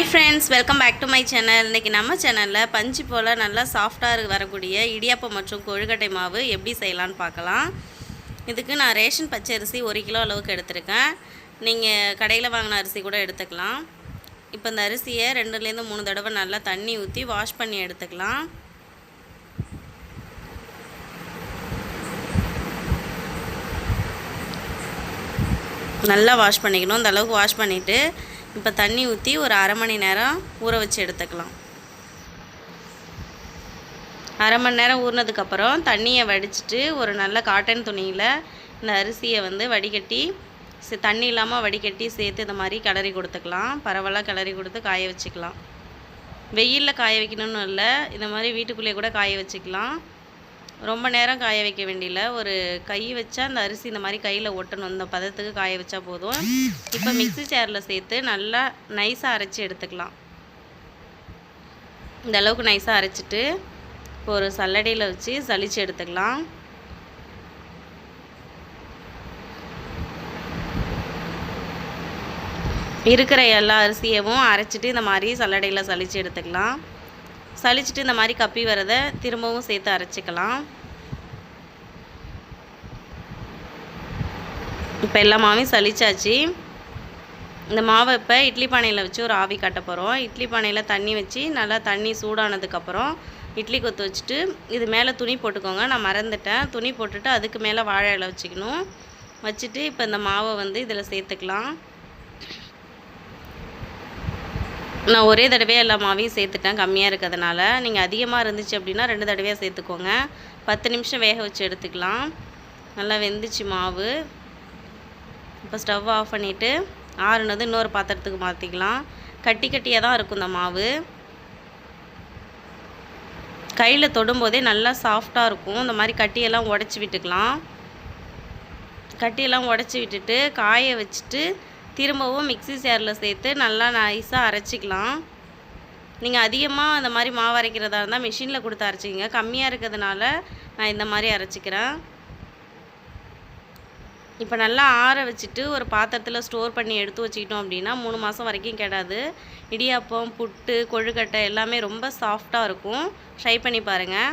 Hi friends welcome back to my channel இன்றைக்கி நம்ம சேனலில் பஞ்சு போல் நல்லா சாஃப்டாக வரக்கூடிய இடியாப்பம் மற்றும் கொழுக்கட்டை மாவு எப்படி செய்யலான்னு பார்க்கலாம். இதுக்கு நான் ரேஷன் பச்சை அரிசி ஒரு கிலோ அளவுக்கு எடுத்திருக்கேன். நீங்கள் கடையில் வாங்கின அரிசி கூட எடுத்துக்கலாம். இப்போ இந்த அரிசியை ரெண்டுலேருந்து மூணு தடவை நல்லா தண்ணி ஊற்றி வாஷ் பண்ணி எடுத்துக்கலாம். நல்லா வாஷ் பண்ணிக்கணும். இந்த அளவுக்கு வாஷ் பண்ணிவிட்டு இப்போ தண்ணி ஊற்றி ஒரு அரை மணி நேரம் ஊற வச்சு எடுத்துக்கலாம். அரை மணி நேரம் ஊறினதுக்கப்புறம் தண்ணியை வடிச்சிட்டு ஒரு நல்ல காட்டன் துணியில் இந்த அரிசியை வந்து வடிகட்டி தண்ணி இல்லாமல் வடிகட்டி சேர்த்து இந்த மாதிரி கிளறி கொடுத்துக்கலாம். பரவலாக கிளறி கொடுத்து காய வச்சுக்கலாம். வெயிலில் காய வைக்கணும்னு இல்லை இந்த மாதிரி வீட்டுக்குள்ளேயே கூட காய வச்சுக்கலாம். ரொம்ப நேரம் காய வைக்க வேண்டியல ஒரு கை வச்சா அந்த அரிசி இந்த மாதிரி கையில் ஒட்டணும். இந்த பதத்துக்கு காய வச்சா போதும். இப்போ மிக்ஸி சேரில் சேர்த்து நல்லா நைஸாக அரைச்சி எடுத்துக்கலாம். இந்த அளவுக்கு நைஸாக அரைச்சிட்டு இப்போ ஒரு சல்லடையில் வச்சு சளிச்சு எடுத்துக்கலாம். இருக்கிற எல்லா அரிசியவும் அரைச்சிட்டு இந்த மாதிரி சல்லடையில் சளிச்சு எடுத்துக்கலாம். சலிச்சிட்டு இந்த மாதிரி கப்பி வரதை திரும்பவும் சேர்த்து அரைச்சிக்கலாம். இப்போ எல்லா மாவையும் சலிச்சாச்சு இந்த மாவை இப்போ இட்லி பானையில் வச்சு ஒரு ஆவி காட்ட போகிறோம் இட்லி பானையில் தண்ணி வச்சு நல்லா தண்ணி சூடானதுக்கப்புறம் இட்லி கொத்து வச்சுட்டு இது மேலே துணி போட்டுக்கோங்க. நான் மறந்துட்டேன். துணி போட்டுட்டு அதுக்கு மேலே வாழை இலை வச்சுக்கணும். வச்சுட்டு இப்போ இந்த மாவை வந்து இதில் சேர்த்துக்கலாம். நான் ஒரே தடவையாக எல்லா மாவையும் சேர்த்துட்டேன். கம்மியாக இருக்கிறதுனால. நீங்கள் அதிகமாக இருந்துச்சு அப்படின்னா ரெண்டு தடவையாக சேர்த்துக்கோங்க. பத்து நிமிஷம் வேக வச்சு எடுத்துக்கலாம். நல்லா வெந்துச்சு மாவு. இப்போ ஸ்டவ் ஆஃப் பண்ணிவிட்டு ஆறுனது இன்னொரு பாத்திரத்துக்கு மாற்றிக்கலாம் கட்டி கட்டியாக தான் இருக்கும் இந்த மாவு. கையில் தொடும்போதே நல்லா சாஃப்டாக இருக்கும். இந்த மாதிரி கட்டியெல்லாம் உடச்சி விட்டுக்கலாம். கட்டியெல்லாம் உடச்சி விட்டுட்டு காய வச்சுட்டு திரும்பவும் மிக்ஸி சேரில் சேர்த்து நல்லா நைஸாக அரைச்சிக்கலாம். நீங்கள் அதிகமாக அந்த மாதிரி மாவு அரைக்கிறதா இருந்தால் மிஷினில் கொடுத்து அரைச்சிக்கிங்க. கம்மியாக இருக்கிறதுனால நான் இந்த மாதிரி அரைச்சிக்கிறேன். இப்போ நல்லா ஆற வச்சுட்டு ஒரு பாத்திரத்தில் ஸ்டோர் பண்ணி எடுத்து வச்சுக்கிட்டோம் அப்படின்னா மூணு மாதம் வரைக்கும் கெடாது. இடியாப்பம் புட்டு கொழுக்கட்டை எல்லாமே ரொம்ப சாஃப்டாக இருக்கும். ட்ரை பண்ணி பாருங்கள்